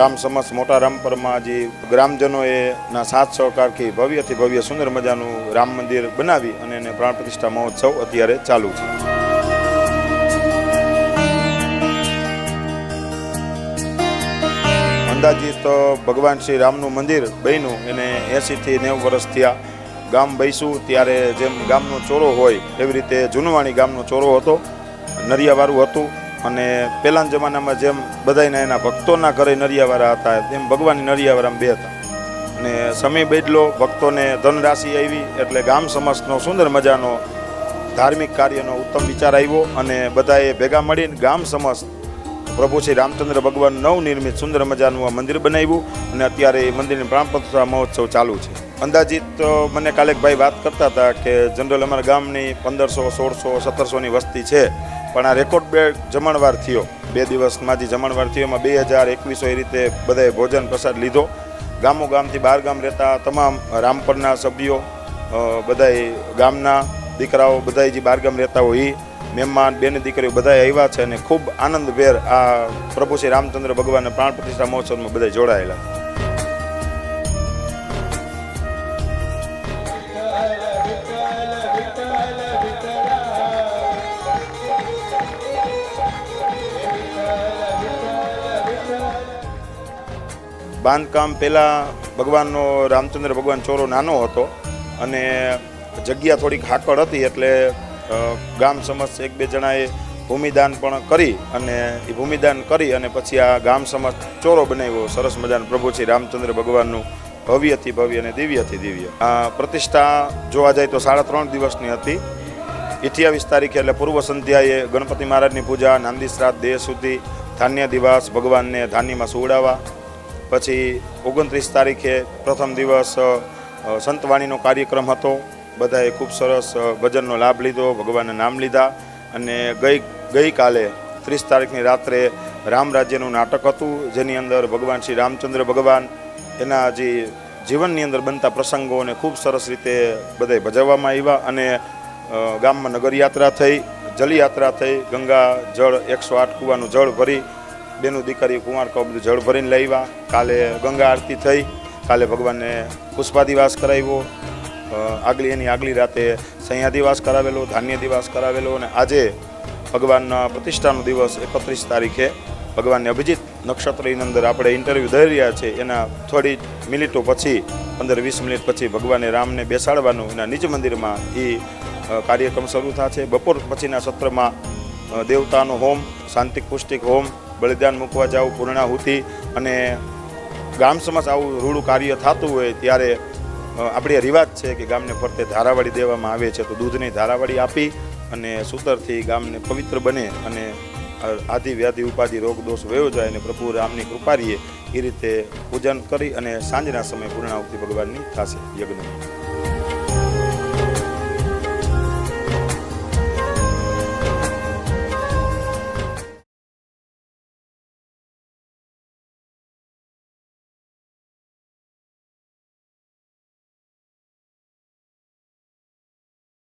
ગામ સમસ્ત મોટા રામપરમાં જે ગ્રામજનોએ ના સાથ સહકારથી ભવ્યથી ભવ્ય સુંદર મજાનું રામ મંદિર બનાવી અને એને પ્રાણ પ્રતિષ્ઠા મહોત્સવ અત્યારે ચાલુ છે. અંદાજિત ભગવાન શ્રી રામનું મંદિર બન્યું, એને એંસીથી નેવું વર્ષ થયા. ગામ બૈસું ત્યારે જેમ ગામનો ચોરો હોય, એવી રીતે જૂનવાણી ગામનો ચોરો હતો, નરિયાવાળું હતું. અને પહેલાના જમાનામાં જેમ બધાયના એના ભક્તોના ઘરે નરિયાવાળા હતા તેમ ભગવાનની નરિયાવાળામાં બે હતા. અને સમય બેડલો ભક્તોને ધનરાશિ આવી, એટલે ગામ સમાજનો સુંદર મજાનો ધાર્મિક કાર્યનો ઉત્તમ વિચાર આવ્યો અને બધાએ ભેગા મળીને ગામ સમસ્ત પ્રભુ શ્રી રામચંદ્ર ભગવાન નવનિર્મિત સુંદર મજાનું આ મંદિર બનાવ્યું. અને અત્યારે એ મંદિરની પ્રાણ મહોત્સવ ચાલુ છે. અંદાજિત મને કાલે ભાઈ વાત કરતા હતા કે જનરલ અમારા ગામની પંદરસો, સોળસો, સત્તરસોની વસ્તી છે. પણ આ રેકોર્ડ બે જમણવાર થયો. બે દિવસમાં જે જમણવાર થયો. એમાં બે હજાર એકવીસો એ રીતે બધાએ ભોજન પ્રસાદ લીધો. ગામો ગામથી બહાર ગામ રહેતા તમામ રામપરના સભ્યો બધાએ ગામના દીકરાઓ બધાય જે બહાર ગામ રહેતા હોય એ મહેમાન, બેન દીકરીઓ બધા આવ્યા છે અને ખૂબ આનંદભેર આ પ્રભુ શ્રી રામચંદ્ર ભગવાનના પ્રાણ પ્રતિષ્ઠા મહોત્સવમાં બધા જોડાયેલા. બાંધકામ પહેલાં ભગવાનનો, રામચંદ્ર ભગવાન ચોરો નાનો હતો અને જગ્યા થોડીક હાકડ હતી એટલે ગામ સમસ્ત એક બે જણાએ ભૂમિદાન પણ કરી અને એ ભૂમિદાન કરી અને પછી આ ગામ સમસ્ત ચોરો બનાવ્યો. સરસ મજાનો પ્રભુ શ્રી રામચંદ્ર ભગવાનનું ભવ્યથી ભવ્ય અને દિવ્યથી દિવ્ય. આ પ્રતિષ્ઠા જોવા જાય તો સાડા ત્રણ દિવસની હતી. અઠ્યાવીસ તારીખે એટલે પૂર્વ સંધ્યાએ ગણપતિ મહારાજની પૂજા, નાંદી શ્રાદ્ધ, દેહ સુધી ધાન્ય દિવસ ભગવાનને ધાન્યમાં સુવડાવવા. પછી ઓગણત્રીસ તારીખે પ્રથમ દિવસ સંતવાણીનો કાર્યક્રમ હતો. બધાએ ખૂબ સરસ ભજનનો લાભ લીધો, ભગવાનના નામ લીધા અને ગઈ, ગઈકાલે ત્રીસ તારીખની રાત્રે રામ રાજ્યનું નાટક હતું, જેની અંદર ભગવાન શ્રી રામચંદ્ર ભગવાન એના જે જીવનની અંદર બનતા પ્રસંગોને ખૂબ સરસ રીતે બધાએ ભજવવામાં આવ્યા અને ગામમાં નગરયાત્રા થઈ, જલયાત્રા થઈ, ગંગા જળ એકસો આઠ કૂવાનું જળ ભરી બેનું દીકરી કુમાર કહું, બધું જળ ભરીને લાવ્યા કાલે ગંગા આરતી થઈ, કાલે ભગવાનને પુષ્પાદિવાસ કરાવ્યો. આગલી, એની આગલી રાતે સહ્યાદિવાસ કરાવેલો ધાન્ય દિવાસ કરાવેલો અને આજે ભગવાનના પ્રતિષ્ઠાનો દિવસ એકત્રીસ તારીખે. ભગવાનને અભિજીત નક્ષત્રની અંદર આપણે ઇન્ટરવ્યૂ દઈ રહ્યા છે. એના થોડી મિનિટો પછી પંદર વીસ મિનિટ પછી ભગવાને રામને બેસાડવાનું એના નિજ મંદિરમાં એ કાર્યક્રમ શરૂ થશે. બપોર પછીના સત્રમાં દેવતાનો હોમ શાંતિક પુષ્ટિક હોમ બલિદાન મૂકવા જાવ પૂર્ણાહુતિ અને ગામ સમાજ આવું રૂડું કાર્ય થતું હોય ત્યારે આપણે રિવાજ છે કે ગામને ફરતે ધારાવાળી દેવામાં આવે છે તો દૂધની ધારાવાળી આપી અને સૂતરથી ગામને પવિત્ર બને અને આધિ વ્યાધિ, ઉપાધિ, રોગ, દોષ વયો જાય અને પ્રભુ રામની કૃપારીએ એ રીતે પૂજન કરી અને સાંજના સમયે પૂર્ણાહુતિ ભગવાનની થશે યજ્ઞ.